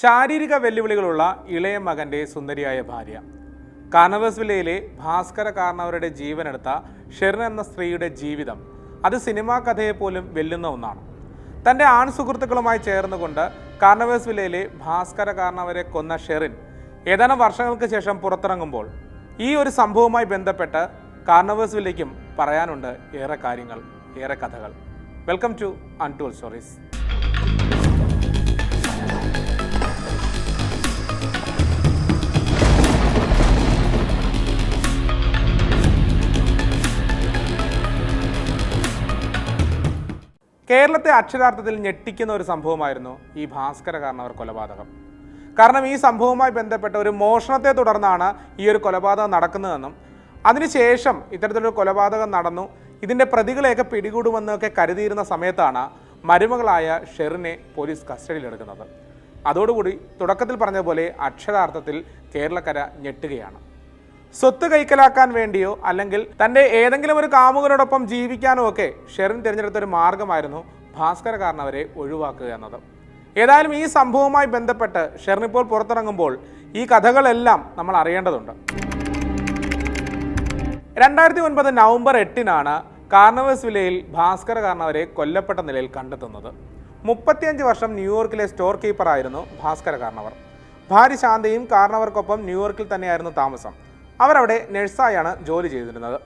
ശാരീരിക വെല്ലുവിളികളുള്ള ഇളയ മകന്റെ സുന്ദരിയായ ഭാര്യ. കാനവസ് വില്ലയിലെ ഭാസ്കര കാർണവരുടെ ജീവനെടുത്ത ഷെറിൻ എന്ന സ്ത്രീയുടെ ജീവിതം അത് സിനിമാ കഥയെ പോലും വെല്ലുന്ന ഒന്നാണ്. തന്റെ ആൺ സുഹൃത്തുക്കളുമായി ചേർന്നുകൊണ്ട് വില്ലയിലെ ഭാസ്കര കാർണവരെ കൊന്ന ഷെറിൻ ഏതാനും വർഷങ്ങൾക്ക് ശേഷം പുറത്തിറങ്ങുമ്പോൾ ഈ ഒരു സംഭവവുമായി ബന്ധപ്പെട്ട് കാർണവേഴ്സ് വില്ലയ്ക്കും പറയാനുണ്ട് ഏറെ കാര്യങ്ങൾ ഏറെ കഥകൾ. Welcome to untold stories. കേരളത്തെ അക്ഷരാർത്ഥത്തിൽ ഞെട്ടിക്കുന്ന ഒരു സംഭവമായിരുന്നു ഈ ഭാസ്കര കാരണവർ കൊലപാതകം. കാരണം ഈ സംഭവവുമായി ബന്ധപ്പെട്ട ഒരു മോഷണത്തെ തുടർന്നാണ് ഈ ഒരു കൊലപാതകം നടക്കുന്നതെന്നും അതിനുശേഷം ഇത്തരത്തിലൊരു കൊലപാതകം നടന്നു ഇതിന്റെ പ്രതികളെയൊക്കെ പിടികൂടുമെന്നൊക്കെ കരുതിയിരുന്ന സമയത്താണ് മരുമകളായ ഷെറിനെ പോലീസ് കസ്റ്റഡിയിലെടുക്കുന്നത്. അതോടുകൂടി തുടക്കത്തിൽ പറഞ്ഞതുപോലെ പോലെ അക്ഷരാർത്ഥത്തിൽ കേരളക്കര ഞെട്ടുകയാണ്. സ്വത്ത് കൈക്കലാക്കാൻ വേണ്ടിയോ അല്ലെങ്കിൽ തന്റെ ഏതെങ്കിലും ഒരു കാമുകനോടൊപ്പം ജീവിക്കാനോ ഒക്കെ ഷെറിൻ തിരഞ്ഞെടുത്ത ഒരു മാർഗമായിരുന്നു ഭാസ്കര കാരണവരെ ഒഴിവാക്കുക എന്നത്. ഏതായാലും ഈ സംഭവവുമായി ബന്ധപ്പെട്ട് ഷെറിൻ ഇപ്പോൾ പുറത്തിറങ്ങുമ്പോൾ ഈ കഥകളെല്ലാം നമ്മൾ അറിയേണ്ടതുണ്ട്. രണ്ടായിരത്തി ഒൻപത് നവംബർ എട്ടിനാണ് കാർണവേഴ്സ് വിലയിൽ ഭാസ്കര കാർണവരെ കൊല്ലപ്പെട്ട നിലയിൽ കണ്ടെത്തുന്നത്. മുപ്പത്തിയഞ്ച് വർഷം ന്യൂയോർക്കിലെ സ്റ്റോർ കീപ്പറായിരുന്നു ഭാസ്കര കാർണവർ ഭാര്യ ശാന്തയും കാർണവർക്കൊപ്പം ന്യൂയോർക്കിൽ തന്നെയായിരുന്നു താമസം. അവരവിടെ നഴ്സായാണ് ജോലി ചെയ്തിരുന്നത്.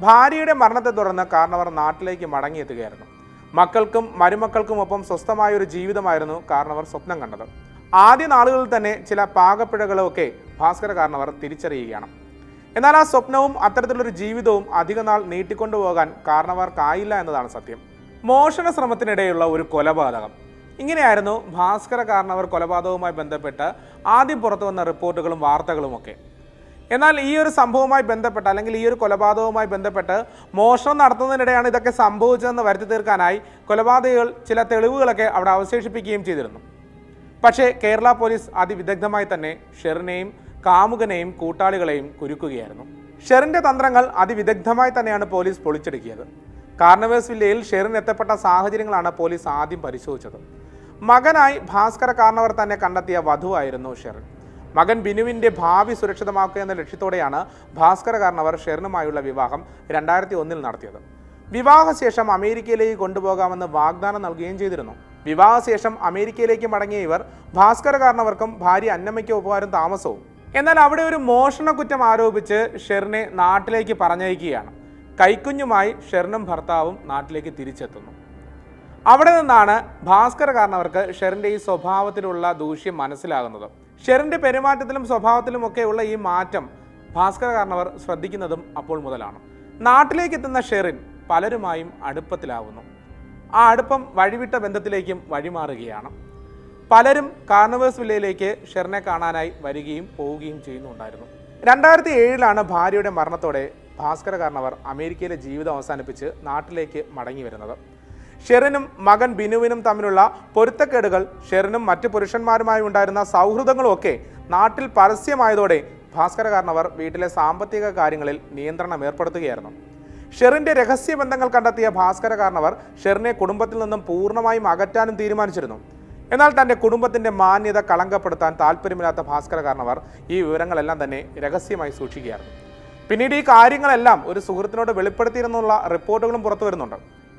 ഭാര്യയുടെ മരണത്തെ തുടർന്ന് കാർണവർ നാട്ടിലേക്ക് മടങ്ങിയെത്തുകയായിരുന്നു. മക്കൾക്കും മരുമക്കൾക്കുമൊപ്പം സ്വസ്ഥമായ ഒരു ജീവിതമായിരുന്നു കാർണവർ സ്വപ്നം കണ്ടത്. ആദ്യ നാളുകളിൽ തന്നെ ചില പാകപ്പിഴകളൊക്കെ ഭാസ്കര കാർണവർ തിരിച്ചറിയുകയാണ്. എന്നാൽ ആ സ്വപ്നവും അത്തരത്തിലൊരു ജീവിതവും അധികനാൾ നീട്ടിക്കൊണ്ടുപോകാൻ കാരണവർക്കായില്ല എന്നതാണ് സത്യം. മോഷണ ശ്രമത്തിനിടെയുള്ള ഒരു കൊലപാതകം. ഇങ്ങനെയായിരുന്നു ഭാസ്കര കാരണവർ കൊലപാതകവുമായി ബന്ധപ്പെട്ട് ആദ്യം പുറത്തു വന്ന റിപ്പോർട്ടുകളും വാർത്തകളുമൊക്കെ. എന്നാൽ ഈ ഒരു സംഭവവുമായി ബന്ധപ്പെട്ട് അല്ലെങ്കിൽ ഈ ഒരു കൊലപാതകവുമായി ബന്ധപ്പെട്ട് മോഷണം നടത്തുന്നതിനിടെയാണ് ഇതൊക്കെ സംഭവിച്ചതെന്ന് വരുത്തി തീർക്കാനായി കൊലപാതകികൾ ചില തെളിവുകളൊക്കെ അവിടെ അവശേഷിപ്പിക്കുകയും ചെയ്തിരുന്നു. പക്ഷേ കേരള പോലീസ് അതിവിദഗ്ധമായി തന്നെ ഷെറിനെയും കാമുകനെയും കൂട്ടാളികളെയും കുരുക്കുകയായിരുന്നു. ഷെറിന്റെ തന്ത്രങ്ങൾ അതിവിദഗ്ധമായി തന്നെയാണ് പോലീസ് പൊളിച്ചെടുക്കിയത്. കാർണവേഴ്സ് വില്ലയിൽ ഷെറിൻ എത്തപ്പെട്ട സാഹചര്യങ്ങളാണ് പോലീസ് ആദ്യം പരിശോധിച്ചത്. മകനായി ഭാസ്കര കാർണവർ തന്നെ കണ്ടെത്തിയ വധുവായിരുന്നു ഷെറിൻ. മകൻ ബിനുവിന്റെ ഭാവി സുരക്ഷിതമാക്കുക എന്ന ലക്ഷ്യത്തോടെയാണ് ഭാസ്കര കാരണവർ ഷെറിനുമായുള്ള വിവാഹം രണ്ടായിരത്തി ഒന്നിൽ നടത്തിയത്. വിവാഹശേഷം അമേരിക്കയിലേക്ക് കൊണ്ടുപോകാമെന്ന് വാഗ്ദാനം നൽകുകയും ചെയ്തിരുന്നു. വിവാഹശേഷം അമേരിക്കയിലേക്ക് മടങ്ങിയ ഇവർ ഭാസ്കര കാരണവർക്കും ഭാര്യ അന്നമ്മയ്ക്കും ഉപകാരം താമസവും. എന്നാൽ അവിടെ ഒരു മോഷണ കുറ്റം ആരോപിച്ച് ഷെറിനെ നാട്ടിലേക്ക് പറഞ്ഞയക്കുകയാണ്. കൈക്കുഞ്ഞുമായി ഷെറിനും ഭർത്താവും നാട്ടിലേക്ക് തിരിച്ചെത്തുന്നു. അവിടെ നിന്നാണ് ഭാസ്കര കാരണവർക്ക് ഷെറിന്റെ ഈ സ്വഭാവത്തിലുള്ള ദൂഷ്യം മനസ്സിലാകുന്നത്. ഷെറിന്റെ പെരുമാറ്റത്തിലും സ്വഭാവത്തിലും ഒക്കെയുള്ള ഈ മാറ്റം ഭാസ്കര കാരണവർ ശ്രദ്ധിക്കുന്നതും അപ്പോൾ മുതലാണ്. നാട്ടിലേക്ക് എത്തുന്ന ഷെറിൻ പലരുമായും അടുപ്പത്തിലാവുന്നു. ആ അടുപ്പം വഴിവിട്ട ബന്ധത്തിലേക്കും വഴിമാറുകയാണ്. പലരും കാർണവേഴ്സ് വില്ലയിലേക്ക് ഷെറിനെ കാണാനായി വരികയും പോവുകയും ചെയ്യുന്നുണ്ടായിരുന്നു. രണ്ടായിരത്തി ഏഴിലാണ് ഭാര്യയുടെ മരണത്തോടെ ഭാസ്കര കാരണവർ അമേരിക്കയിലെ ജീവിതം അവസാനിപ്പിച്ച് നാട്ടിലേക്ക് മടങ്ങി വരുന്നത്. ഷെറിനും മകൻ ബിനുവിനും തമ്മിലുള്ള പൊരുത്തക്കേടുകൾ ഷെറിനും മറ്റ് പുരുഷന്മാരുമായി ഉണ്ടായിരുന്ന സൗഹൃദങ്ങളൊക്കെ നാട്ടിൽ പരസ്യമായതോടെ ഭാസ്കര കാരണവർ വീട്ടിലെ സാമ്പത്തിക കാര്യങ്ങളിൽ നിയന്ത്രണം ഏർപ്പെടുത്തുകയായിരുന്നു. ഷെറിന്റെ രഹസ്യ ബന്ധങ്ങൾ കണ്ടെത്തിയ ഭാസ്കര കാരണവർ ഷെറിനെ കുടുംബത്തിൽ നിന്നും പൂർണമായും അകറ്റാനും തീരുമാനിച്ചിരുന്നു. എന്നാൽ തന്റെ കുടുംബത്തിന്റെ മാന്യത കളങ്കപ്പെടുത്താൻ താല്പര്യമില്ലാത്ത ഭാസ്കര കാരണവർ ഈ വിവരങ്ങളെല്ലാം തന്നെ രഹസ്യമായി സൂക്ഷിക്കുകയായിരുന്നു. പിന്നീട് ഈ കാര്യങ്ങളെല്ലാം ഒരു സുഹൃത്തിനോട് വെളിപ്പെടുത്തിയിരുന്നുള്ള റിപ്പോർട്ടുകളും പുറത്തു വരുന്നുണ്ട്.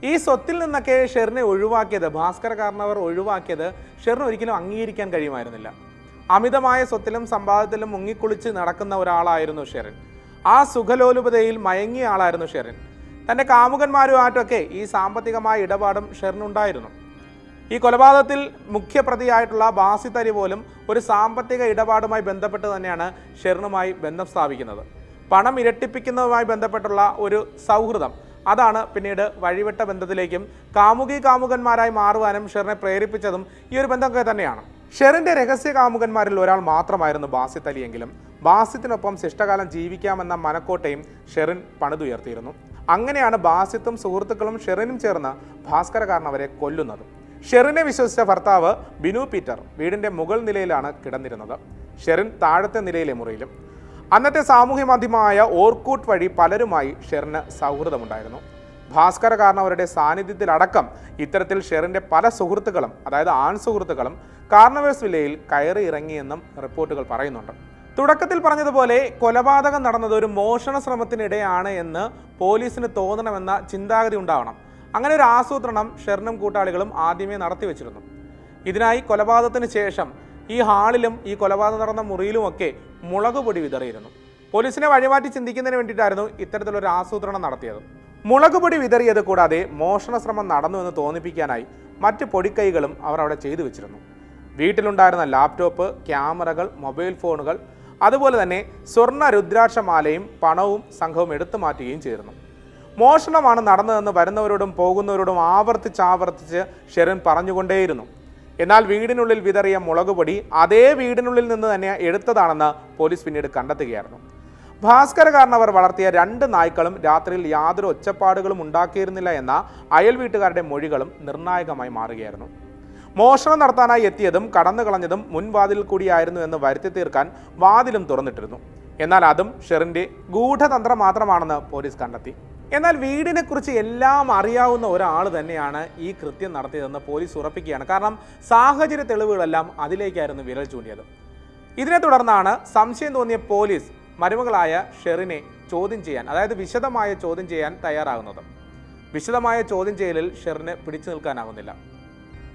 ഈ സ്വത്തിൽ നിന്നൊക്കെ ഷെറിനെ ഒഴിവാക്കിയത് ഭാസ്കര കാരണവർ ഒഴിവാക്കിയത് ഷെറിന് ഒരിക്കലും അംഗീകരിക്കാൻ കഴിയുമായിരുന്നില്ല. അമിതമായ സ്വത്തിലും സമ്പാദത്തിലും മുങ്ങിക്കുളിച്ച് നടക്കുന്ന ഒരാളായിരുന്നു ഷെറിൻ. ആ സുഖലോലുപതയിൽ മയങ്ങിയ ആളായിരുന്നു ഷെറിൻ. തന്റെ കാമുകന്മാരുമായിട്ടൊക്കെ ഈ സാമ്പത്തികമായ ഇടപാടും ഷെറിനുണ്ടായിരുന്നു. ഈ കൊലപാതകത്തിൽ മുഖ്യപ്രതിയായിട്ടുള്ള ബാസിത്തരി പോലും ഒരു സാമ്പത്തിക ഇടപാടുമായി ബന്ധപ്പെട്ട് തന്നെയാണ് ഷെറിനുമായി ബന്ധം സ്ഥാപിക്കുന്നത്. പണം ഇരട്ടിപ്പിക്കുന്നതുമായി ബന്ധപ്പെട്ടുള്ള ഒരു സൗഹൃദം അതാണ് പിന്നീട് വഴിവിട്ട ബന്ധത്തിലേക്കും കാമുകി കാമുകന്മാരായി മാറുവാനും ഷെറിനെ പ്രേരിപ്പിച്ചതും ഈ ഒരു ബന്ധമൊക്കെ തന്നെയാണ്. ഷെറിന്റെ രഹസ്യ കാമുകന്മാരിൽ ഒരാൾ മാത്രമായിരുന്നു ബാസിത്ത് അലിയെങ്കിലും. ബാസിത്തിനൊപ്പം ശിഷ്ടകാലം ജീവിക്കാമെന്ന മനക്കോട്ടയും ഷെറിൻ പണിതുയർത്തിയിരുന്നു. അങ്ങനെയാണ് ബാസിത്തും സുഹൃത്തുക്കളും ഷെറിനും ചേർന്ന് ഭാസ്കര കാരണവരെ കൊല്ലുന്നത്. ഷെറിനെ വിശ്വസിച്ച ഭർത്താവ് ബിനു പീറ്റർ വീടിന്റെ മുകൾ നിലയിലാണ് കിടന്നിരുന്നത്. ഷെറിൻ താഴത്തെ നിലയിലെ മുറിയിലും. അന്നത്തെ സാമൂഹ്യ മാധ്യമമായ ഓർക്കൂട്ട് വഴി പലരുമായി ഷെറിന് സൗഹൃദമുണ്ടായിരുന്നു. ഭാസ്കര കാരണവരുടെ സാന്നിധ്യത്തിലടക്കം ഇത്തരത്തിൽ ഷെറിന്റെ പല സുഹൃത്തുക്കളും അതായത് ആൺ സുഹൃത്തുക്കളും കാർണവേഴ്സ് വില്ലയിൽ കയറി ഇറങ്ങിയെന്നും റിപ്പോർട്ടുകൾ പറയുന്നുണ്ട്. തുടക്കത്തിൽ പറഞ്ഞതുപോലെ കൊലപാതകം നടന്നത് ഒരു മോഷണ ശ്രമത്തിനിടെയാണ് എന്ന് പോലീസിന് തോന്നണമെന്ന ചിന്താഗതി ഉണ്ടാവണം. അങ്ങനെ ഒരു ആസൂത്രണം ഷെറിനും കൂട്ടാളികളും ആദ്യമേ നടത്തിവെച്ചിരുന്നു. ഇതിനായി കൊലപാതകത്തിന് ശേഷം ഈ ഹാളിലും ഈ കൊലപാതകം നടന്ന മുറിയിലുമൊക്കെ മുളക് പൊടി വിതറിയിരുന്നു. പോലീസിനെ വഴിമാറ്റി ചിന്തിക്കുന്നതിന് വേണ്ടിയിട്ടായിരുന്നു ഇത്തരത്തിലൊരു ആസൂത്രണം നടത്തിയത്. മുളക് പൊടി വിതറിയത് കൂടാതെ മോഷണ ശ്രമം നടന്നു എന്ന് തോന്നിപ്പിക്കാനായി മറ്റ് പൊടിക്കൈകളും അവർ അവിടെ ചെയ്തു വെച്ചിരുന്നു. വീട്ടിലുണ്ടായിരുന്ന ലാപ്ടോപ്പ് ക്യാമറകൾ മൊബൈൽ ഫോണുകൾ അതുപോലെ തന്നെ സ്വർണ രുദ്രാക്ഷമാലയും പണവും സംഘവും എടുത്തു മാറ്റുകയും ചെയ്തിരുന്നു. മോഷണമാണ് നടന്നതെന്ന് വരുന്നവരോടും പോകുന്നവരോടും ആവർത്തിച്ചാവർത്തിച്ച് ഷെറിൻ പറഞ്ഞുകൊണ്ടേയിരുന്നു. എന്നാൽ വീടിനുള്ളിൽ വിതറിയ മുളകുപൊടി അതേ വീടിനുള്ളിൽ നിന്ന് തന്നെ എടുത്തതാണെന്ന് പോലീസ് പിന്നീട് കണ്ടെത്തുകയായിരുന്നു. ഭാസ്കര കാരണവർ വളർത്തിയ രണ്ട് നായ്ക്കളും രാത്രിയിൽ യാതൊരു ഒച്ചപ്പാടുകളും ഉണ്ടാക്കിയിരുന്നില്ല എന്ന അയൽ വീട്ടുകാരുടെ മൊഴികളും നിർണായകമായി മാറുകയായിരുന്നു. മോഷണം നടത്താനായി എത്തിയതും കടന്നു കളഞ്ഞതും മുൻവാതിൽ കൂടിയായിരുന്നു എന്ന് വരുത്തി തീർക്കാൻ വാതിലും തുറന്നിട്ടിരുന്നു. എന്നാൽ അതും ഷെറിന്റെ ഗൂഢതന്ത്രം മാത്രമാണെന്ന് പോലീസ് കണ്ടെത്തി. എന്നാൽ വീടിനെക്കുറിച്ച് എല്ലാം അറിയാവുന്ന ഒരാൾ തന്നെയാണ് ഈ കൃത്യം നടത്തിയതെന്ന് പോലീസ് ഉറപ്പിക്കുകയാണ്. കാരണം സാഹചര്യ തെളിവുകളെല്ലാം അതിലേക്കായിരുന്നു വിരൽ ചൂണ്ടിയത്. ഇതിനെ തുടർന്നാണ് സംശയം തോന്നിയ പോലീസ് മരുമകളായ ഷെറിനെ ചോദ്യം ചെയ്യാൻ അതായത് വിശദമായ ചോദ്യം ചെയ്യാൻ തയ്യാറാകുന്നത്. വിശദമായ ചോദ്യം ചെയ്യലിൽ ഷെറിന് പിടിച്ചു നിൽക്കാനാകുന്നില്ല.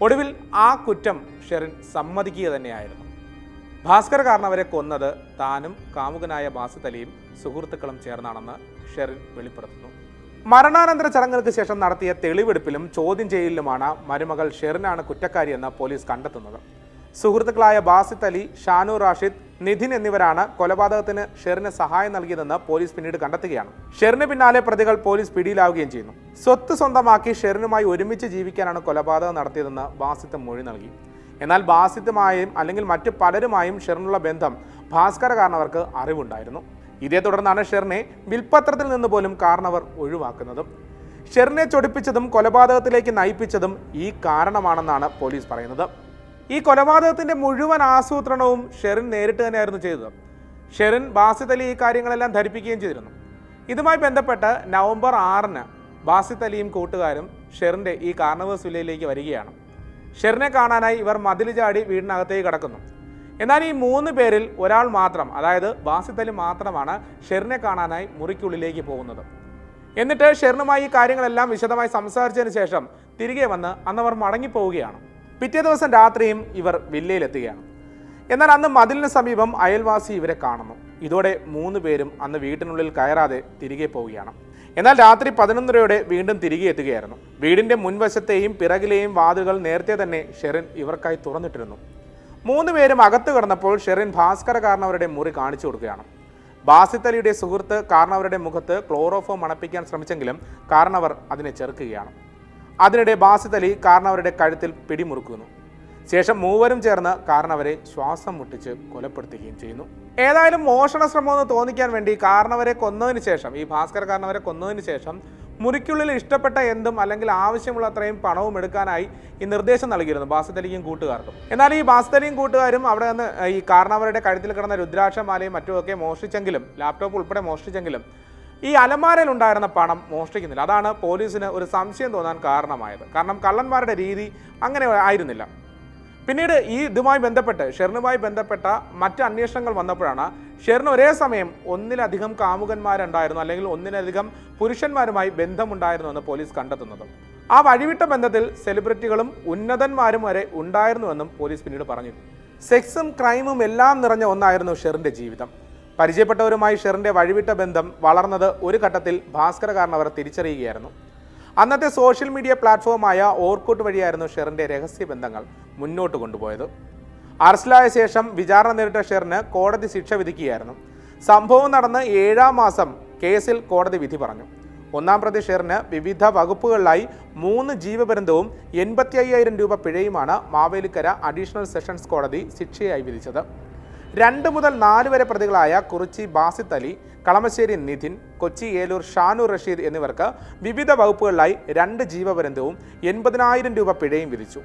ഒടുവിൽ ആ കുറ്റം ഷെറിൻ സമ്മതിക്കുക തന്നെയായിരുന്നു. ഭാസ്കർ കാരണവരെ കൊന്നത് താനും കാമുകനായ ബാസുതലിയും സുഹൃത്തുക്കളും ചേർന്നാണെന്ന് ഷെറിൻ വെളിപ്പെടുത്തുന്നു. മരണാനന്തര ചടങ്ങുകൾക്ക് ശേഷം നടത്തിയ തെളിവെടുപ്പിലും ചോദ്യം ചെയ്യലിലുമാണ് മരുമകൾ ഷെറിനാണ് കുറ്റക്കാരിയെന്ന് പോലീസ് കണ്ടെത്തുന്നത്. സുഹൃത്തുക്കളായ ബാസിത് അലി ഷാനു റാഷിദ് നിധിൻ എന്നിവരാണ് കൊലപാതകത്തിന് ഷെറിന് സഹായം നൽകിയതെന്ന് പോലീസ് പിന്നീട് കണ്ടെത്തുകയാണ്. ഷെറിന് പിന്നാലെ പ്രതികൾ പോലീസ് പിടിയിലാവുകയും ചെയ്യുന്നു. സ്വത്ത് സ്വന്തമാക്കി ഷെറിനുമായി ഒരുമിച്ച് ജീവിക്കാനാണ് കൊലപാതകം നടത്തിയതെന്ന് ബാസിത്ത് മൊഴി നൽകി. എന്നാൽ ബാസിത്തുമായും അല്ലെങ്കിൽ മറ്റു പലരുമായും ഷെറിനുള്ള ബന്ധം ഭാസ്കര കാരണവർക്ക് അറിവുണ്ടായിരുന്നു. ഇതേ തുടർന്നാണ് ഷെറിനെ വിൽപ്പത്രത്തിൽ നിന്ന് പോലും കാരണവർ ഒഴിവാക്കുന്നതും. ഷെറിനെ ചൊടിപ്പിച്ചതും കൊലപാതകത്തിലേക്ക് നയിപ്പിച്ചതും ഈ കാരണമാണെന്നാണ് പോലീസ് പറയുന്നത്. ഈ കൊലപാതകത്തിന്റെ മുഴുവൻ ആസൂത്രണവും ഷെറിൻ നേരിട്ട് തന്നെയായിരുന്നു ചെയ്തത്. ഷെറിൻ ബാസിത് അലി ഈ കാര്യങ്ങളെല്ലാം ധരിപ്പിക്കുകയും ചെയ്തിരുന്നു. ഇതുമായി ബന്ധപ്പെട്ട് നവംബർ ആറിന് ബാസിത് അലിയും കൂട്ടുകാരും ഷെറിന്റെ ഈ കാർണവേഴ്സ് വില്ലയിലേക്ക് വരികയാണ്. ഷെറിനെ കാണാനായി ഇവർ മതിൽ ചാടി വീടിനകത്തേക്ക് കടക്കുന്നു. എന്നാൽ ഈ മൂന്ന് പേരിൽ ഒരാൾ മാത്രം അതായത് അലി മാത്രമാണ് ഷെറിനെ കാണാനായി മുറിക്കുള്ളിലേക്ക് പോകുന്നത്. എന്നിട്ട് ഷെറിനുമായി ഈ കാര്യങ്ങളെല്ലാം വിശദമായി സംസാരിച്ചതിന് ശേഷം തിരികെ വന്ന് അന്ന് അവർ മടങ്ങിപ്പോവുകയാണ്. പിറ്റേ ദിവസം രാത്രിയും ഇവർ വില്ലയിലെത്തുകയാണ്. എന്നാൽ അന്ന് മതിലിന് സമീപം അയൽവാസി ഇവരെ കാണുന്നു. ഇതോടെ മൂന്ന് പേരും അന്ന് വീട്ടിനുള്ളിൽ കയറാതെ തിരികെ പോവുകയാണ്. എന്നാൽ രാത്രി പതിനൊന്നരയോടെ വീണ്ടും തിരികെ എത്തുകയായിരുന്നു. വീടിന്റെ മുൻവശത്തെയും പിറകിലെയും വാതിലുകൾ നേരത്തെ തന്നെ ഷെറിൻ ഇവർക്കായി തുറന്നിട്ടിരുന്നു. മൂന്ന് പേരും അകത്ത് കിടന്നപ്പോൾ ഷെറിൻ ഭാസ്കര കാരണവരുടെ മുറി കാണിച്ചു കൊടുക്കുകയാണ്. ബാസിത്തലിയുടെ സുഹൃത്ത് കാരണവരുടെ മുഖത്ത് ക്ലോറോഫോം മണപ്പിക്കാൻ ശ്രമിച്ചെങ്കിലും കാരണവർ അതിനെ ചെറുക്കുകയാണ്. അതിനിടെ ബാസിത്തലി കാരണവരുടെ കഴുത്തിൽ പിടിമുറുക്കുന്നു. ശേഷം മൂവരും ചേർന്ന് കാരണവരെ ശ്വാസം മുട്ടിച്ച് കൊലപ്പെടുത്തുകയും ചെയ്യുന്നു. ഏതായാലും മോഷണ ശ്രമം എന്ന് തോന്നിക്കാൻ വേണ്ടി കാരണവരെ കൊന്നതിന് ശേഷം ഈ ഭാസ്കർ കാരണവരെ കൊന്നതിന് ശേഷം മുറിക്കുള്ളിൽ ഇഷ്ടപ്പെട്ട എന്തും അല്ലെങ്കിൽ ആവശ്യമുള്ള അത്രയും പണവും എടുക്കാനായി ഈ നിർദ്ദേശം നൽകിയിരുന്നു ബാസിത് അലിക്കും കൂട്ടുകാർക്കും. എന്നാൽ ഈ ബാസിത് അലിയും കൂട്ടുകാരും അവിടെ നിന്ന് ഈ കാരണവരുടെ കഴുത്തിൽ കിടന്ന രുദ്രാക്ഷമാലയും മറ്റുമൊക്കെ മോഷ്ടിച്ചെങ്കിലും ലാപ്ടോപ്പ് ഉൾപ്പെടെ മോഷ്ടിച്ചെങ്കിലും ഈ അലമാരയിൽ ഉണ്ടായിരുന്ന പണം മോഷ്ടിക്കുന്നില്ല. അതാണ് പോലീസിന് ഒരു സംശയം തോന്നാൻ കാരണമായത്. കാരണം കള്ളന്മാരുടെ രീതി അങ്ങനെ ആയിരുന്നില്ല. പിന്നീട് ഈ ഇതുമായി ബന്ധപ്പെട്ട് ഷെറിനുമായി ബന്ധപ്പെട്ട മറ്റ് അന്വേഷണങ്ങൾ വന്നപ്പോഴാണ് ഷെറിന് ഒരേ സമയം ഒന്നിലധികം കാമുകന്മാരുണ്ടായിരുന്നു അല്ലെങ്കിൽ ഒന്നിലധികം പുരുഷന്മാരുമായി ബന്ധമുണ്ടായിരുന്നു എന്ന് പോലീസ് കണ്ടെത്തുന്നത്. ആ വഴിവിട്ട ബന്ധത്തിൽ സെലിബ്രിറ്റികളും ഉന്നതന്മാരും വരെ ഉണ്ടായിരുന്നുവെന്നും പോലീസ് പിന്നീട് പറഞ്ഞു. സെക്സും ക്രൈമും എല്ലാം നിറഞ്ഞ ഒന്നായിരുന്നു ഷെറിന്റെ ജീവിതം. പരിചയപ്പെട്ടവരുമായി ഷെറിന്റെ വഴിവിട്ട ബന്ധം വളർന്നത് ഒരു ഘട്ടത്തിൽ ഭാസ്കര കാരണവർ തിരിച്ചറിയുകയായിരുന്നു. അന്നത്തെ സോഷ്യൽ മീഡിയ പ്ലാറ്റ്ഫോമായ ഓർക്കൂട്ട് വഴിയായിരുന്നു ഷെറിന്റെ രഹസ്യ ബന്ധങ്ങൾ മുന്നോട്ട് കൊണ്ടുപോയത്. അറസ്റ്റിലായ ശേഷം വിചാരണ നേരിട്ട ഷെറിന് കോടതി ശിക്ഷ വിധിക്കുകയായിരുന്നു. സംഭവം നടന്ന് ഏഴാം മാസം കേസിൽ കോടതി വിധി പറഞ്ഞു. ഒന്നാം പ്രതി ഷെറിന് വിവിധ വകുപ്പുകളിലായി മൂന്ന് ജീവപര്യന്തവും എൺപത്തി അയ്യായിരം രൂപ പിഴയുമാണ് മാവേലിക്കര അഡീഷണൽ സെഷൻസ് കോടതി ശിക്ഷയായി വിധിച്ചത്. രണ്ട് മുതൽ നാല് വരെ പ്രതികളായ കുറിച്ചി ബാസിത്ത് അലി കളമശ്ശേരി നിധിൻ കൊച്ചി ഏലൂർ ഷാനൂർ റഷീദ് എന്നിവർക്ക് വിവിധ വകുപ്പുകളിലായി രണ്ട് ജീവപര്യന്തവും എൺപതിനായിരം രൂപ പിഴയും വിധിച്ചു.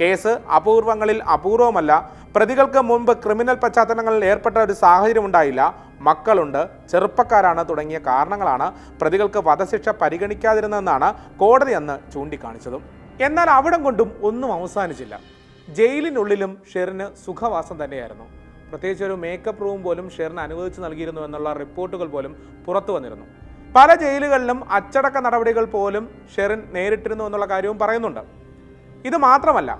കേസ് അപൂർവങ്ങളിൽ അപൂർവമല്ല. പ്രതികൾക്ക് മുൻപ് ക്രിമിനൽ പശ്ചാത്തലങ്ങളിൽ ഏർപ്പെട്ട ഒരു സാഹചര്യം ഉണ്ടായില്ല മക്കളുണ്ട് ചെറുപ്പക്കാരാണ് തുടങ്ങിയ കാരണങ്ങളാണ് പ്രതികൾക്ക് വധശിക്ഷ പരിഗണിക്കാതിരുന്നതെന്നാണ് കോടതി അന്ന് ചൂണ്ടിക്കാണിച്ചതും. എന്നാൽ അവിടം കൊണ്ടും ഒന്നും അവസാനിച്ചില്ല. ജയിലിനുള്ളിലും ഷെറിന് സുഖവാസം തന്നെയായിരുന്നു. പ്രത്യേകിച്ച് ഒരു മേക്കപ്പ് റൂം പോലും ഷെറിന് അനുവദിച്ചു നൽകിയിരുന്നു എന്നുള്ള റിപ്പോർട്ടുകൾ പോലും പുറത്തു വന്നിരുന്നു. പല ജയിലുകളിലും അച്ചടക്ക നടപടികൾ പോലും ഷെറിൻ നേരിട്ടിരുന്നു എന്നുള്ള കാര്യവും പറയുന്നുണ്ട്. ഇത് മാത്രമല്ല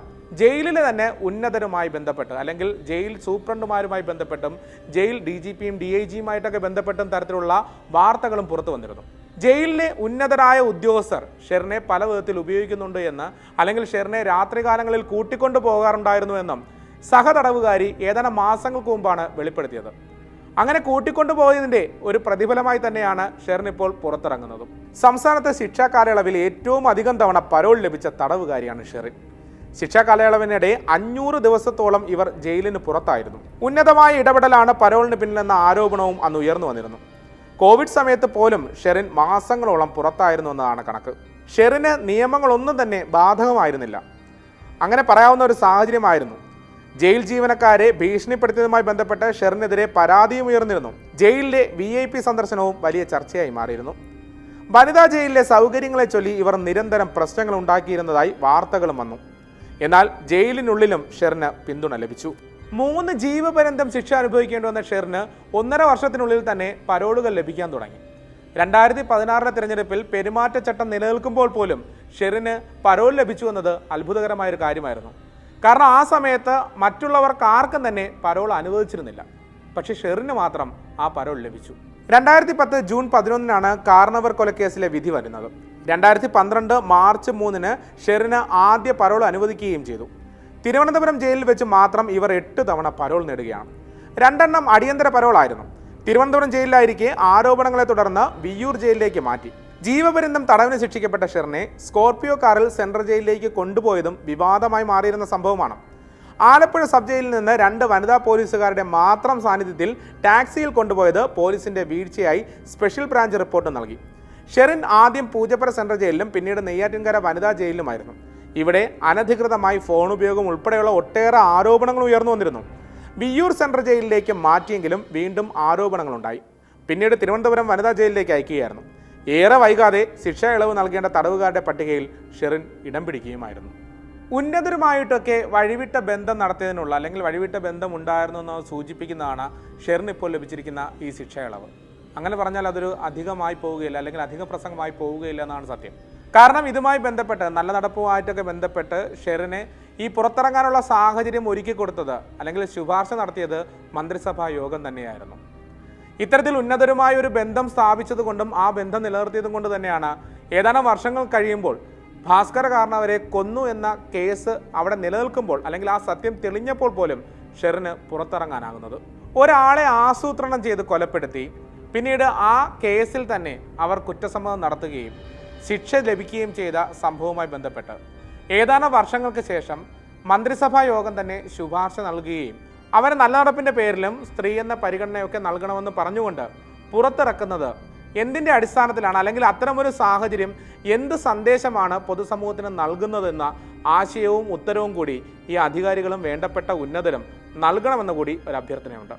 ജയിലിലെ തന്നെ ഉന്നതരുമായി ബന്ധപ്പെട്ട് അല്ലെങ്കിൽ ജയിൽ സൂപ്രണ്ടുമാരുമായി ബന്ധപ്പെട്ടും ജയിൽ ഡി ജി പിയും ഡി ഐ ജിയുമായിട്ടൊക്കെ ബന്ധപ്പെട്ടും തരത്തിലുള്ള വാർത്തകളും പുറത്തു വന്നിരുന്നു. ജയിലിലെ ഉന്നതരായ ഉദ്യോഗസ്ഥർ ഷെറിനെ പല വിധത്തിൽ ഉപയോഗിക്കുന്നുണ്ട് എന്ന് അല്ലെങ്കിൽ ഷെറിനെ രാത്രികാലങ്ങളിൽ കൂട്ടിക്കൊണ്ടു പോകാറുണ്ടായിരുന്നു എന്നും സഹതടവുകാരി ഏതാനും മാസങ്ങൾക്ക് മുമ്പാണ് വെളിപ്പെടുത്തിയത്. അങ്ങനെ കൂട്ടിക്കൊണ്ടു പോയതിന്റെ ഒരു പ്രതിഫലമായി തന്നെയാണ് ഷെറിനിപ്പോൾ പുറത്തിറങ്ങുന്നതും. സംസ്ഥാനത്തെ ശിക്ഷാ കാലയളവിൽ ഏറ്റവും അധികം തവണ പരോൾ ലഭിച്ച തടവുകാരിയാണ് ഷെറിൻ. ശിക്ഷാ കാലയളവിനിടെ അഞ്ഞൂറ് ദിവസത്തോളം ഇവർ ജയിലിന് പുറത്തായിരുന്നു. ഉന്നതമായ ഇടപെടലാണ് പരോളിന് പിന്നിലെന്ന ആരോപണവും അന്ന് ഉയർന്നു വന്നിരുന്നു. കോവിഡ് സമയത്ത് പോലും ഷെറിൻ മാസങ്ങളോളം പുറത്തായിരുന്നു എന്നതാണ് കണക്ക്. ഷെറിന് നിയമങ്ങളൊന്നും തന്നെ ബാധകമായിരുന്നില്ല. അങ്ങനെ പറയാവുന്ന ഒരു സാഹചര്യമായിരുന്നു. ജയിൽ ജീവനക്കാരെ ഭീഷണിപ്പെടുത്തിയതുമായി ബന്ധപ്പെട്ട് ഷെറിനെതിരെ പരാതിയും ഉയർന്നിരുന്നു. ജയിലിലെ വി സന്ദർശനവും വലിയ ചർച്ചയായി മാറിയിരുന്നു. വനിതാ ജയിലിലെ സൗകര്യങ്ങളെ ചൊല്ലി ഇവർ നിരന്തരം പ്രശ്നങ്ങൾ ഉണ്ടാക്കിയിരുന്നതായി വാർത്തകളും വന്നു. എന്നാൽ ജയിലിനുള്ളിലും ഷെറിന് പിന്തുണ ലഭിച്ചു. മൂന്ന് ജീവപര്യന്തം ശിക്ഷ അനുഭവിക്കേണ്ടി വന്ന ഷെറിന് ഒന്നര വർഷത്തിനുള്ളിൽ തന്നെ പരോളുകൾ ലഭിക്കാൻ തുടങ്ങി. രണ്ടായിരത്തി പതിനാറിലെ തിരഞ്ഞെടുപ്പിൽ പെരുമാറ്റച്ചട്ടം നിലനിൽക്കുമ്പോൾ പോലും ഷെറിന് പരോൾ ലഭിച്ചു എന്നത് അത്ഭുതകരമായൊരു കാര്യമായിരുന്നു. കാരണം ആ സമയത്ത് മറ്റുള്ളവർക്ക് ആർക്കും തന്നെ പരോൾ അനുവദിച്ചിരുന്നില്ല. പക്ഷേ ഷെറിന് മാത്രം ആ പരോൾ ലഭിച്ചു. രണ്ടായിരത്തി പത്ത് ജൂൺ പതിനൊന്നിനാണ് കാർണവർ കൊലക്കേസിലെ വിധി വരുന്നത്. രണ്ടായിരത്തി പന്ത്രണ്ട് മാർച്ച് മൂന്നിന് ഷെറിന് ആദ്യ പരോൾ അനുവദിക്കുകയും ചെയ്തു. തിരുവനന്തപുരം ജയിലിൽ വെച്ച് മാത്രം ഇവർ എട്ട് തവണ പരോൾ നേടുകയാണ്. രണ്ടെണ്ണം അടിയന്തര പരോളായിരുന്നു. തിരുവനന്തപുരം ജയിലിലായിരിക്കെ ആരോപണങ്ങളെ തുടർന്ന് വിയ്യൂർ ജയിലിലേക്ക് മാറ്റി. ജീവപര്യന്തം തടവിന് ശിക്ഷിക്കപ്പെട്ട ഷെറിനെ സ്കോർപിയോ കാറിൽ സെൻട്രൽ ജയിലിലേക്ക് കൊണ്ടുപോയതും വിവാദമായി മാറിയിരുന്ന സംഭവമാണ്. ആലപ്പുഴ സബ് ജയിലിൽ നിന്ന് രണ്ട് വനിതാ പോലീസുകാരുടെ മാത്രം സാന്നിധ്യത്തിൽ ടാക്സിയിൽ കൊണ്ടുപോയത് പോലീസിന്റെ വീഴ്ചയായി സ്പെഷ്യൽ ബ്രാഞ്ച് റിപ്പോർട്ട് നൽകി. ഷെറിൻ ആദ്യം പൂജപ്പുര സെൻട്രൽ ജയിലിലും പിന്നീട് നെയ്യാറ്റിൻകര വനിതാ ജയിലിലുമായിരുന്നു. ഇവിടെ അനധികൃതമായി ഫോൺ ഉപയോഗം ഉൾപ്പെടെയുള്ള ഒട്ടേറെ ആരോപണങ്ങൾ ഉയർന്നു വന്നിരുന്നു. വിയ്യൂർ സെൻട്രൽ ജയിലിലേക്ക് മാറ്റിയെങ്കിലും വീണ്ടും ആരോപണങ്ങളുണ്ടായി. പിന്നീട് തിരുവനന്തപുരം വനിതാ ജയിലിലേക്ക് അയക്കുകയായിരുന്നു. ഏറെ വൈകാതെ ശിക്ഷ ഇളവ് നൽകേണ്ട തടവുകാരുടെ പട്ടികയിൽ ഷെറിൻ ഇടം പിടിക്കുകയുമായിരുന്നു. ഉന്നതരുമായിട്ടൊക്കെ വഴിവിട്ട ബന്ധം നടത്തിയതിനുള്ള അല്ലെങ്കിൽ വഴിവിട്ട ബന്ധം ഉണ്ടായിരുന്നു എന്ന് സൂചിപ്പിക്കുന്നതാണ് ഷെറിന് ഇപ്പോൾ ലഭിച്ചിരിക്കുന്ന ഈ ശിക്ഷാ ഇളവ് അങ്ങനെ പറഞ്ഞാൽ അതൊരു അധികമായി പോവുകയില്ല അല്ലെങ്കിൽ അധിക പ്രസംഗമായി പോവുകയില്ല എന്നാണ് സത്യം. കാരണം ഇതുമായി ബന്ധപ്പെട്ട് നല്ല നടപ്പുമായിട്ടൊക്കെ ബന്ധപ്പെട്ട് ഷെറിനെ ഈ പുറത്തിറങ്ങാനുള്ള സാഹചര്യം ഒരുക്കി കൊടുത്തത് അല്ലെങ്കിൽ ശുപാർശ നടത്തിയത് മന്ത്രിസഭാ യോഗം തന്നെയായിരുന്നു. ഇത്തരത്തിൽ ഉന്നതരുമായ ഒരു ബന്ധം സ്ഥാപിച്ചതുകൊണ്ടും ആ ബന്ധം നിലനിർത്തിയതും കൊണ്ട് തന്നെയാണ് ഏതാനും വർഷങ്ങൾ കഴിയുമ്പോൾ ഭാസ്കര കാരണവരെ കൊന്നു എന്ന കേസ് അവിടെ നിലനിൽക്കുമ്പോൾ അല്ലെങ്കിൽ ആ സത്യം തെളിഞ്ഞപ്പോൾ പോലും ഷെറിന് പുറത്തിറങ്ങാനാകുന്നത്. ഒരാളെ ആസൂത്രണം ചെയ്ത് കൊലപ്പെടുത്തി പിന്നീട് ആ കേസിൽ തന്നെ അവർ കുറ്റസമ്മതം നടത്തുകയും ശിക്ഷ ലഭിക്കുകയും ചെയ്ത സംഭവവുമായി ബന്ധപ്പെട്ട്. ഏതാനും വർഷങ്ങൾക്ക് ശേഷം മന്ത്രിസഭാ യോഗം തന്നെ ശുപാർശ നൽകുകയും അവരെ നല്ല നടപ്പിന്റെ പേരിലും സ്ത്രീ എന്ന പരിഗണനയൊക്കെ നൽകണമെന്ന് പറഞ്ഞുകൊണ്ട് പുറത്തിറക്കുന്നത് എന്തിന്റെ അടിസ്ഥാനത്തിലാണ് അല്ലെങ്കിൽ അത്തരമൊരു സാഹചര്യം എന്ത് സന്ദേശമാണ് പൊതുസമൂഹത്തിന് നൽകുന്നതെന്ന ആശയവും ഉത്തരവും കൂടി ഈ അധികാരികളും വേണ്ടപ്പെട്ട ഉന്നതരും നൽകണമെന്ന് കൂടി ഒരു അഭ്യർത്ഥനയുണ്ട്.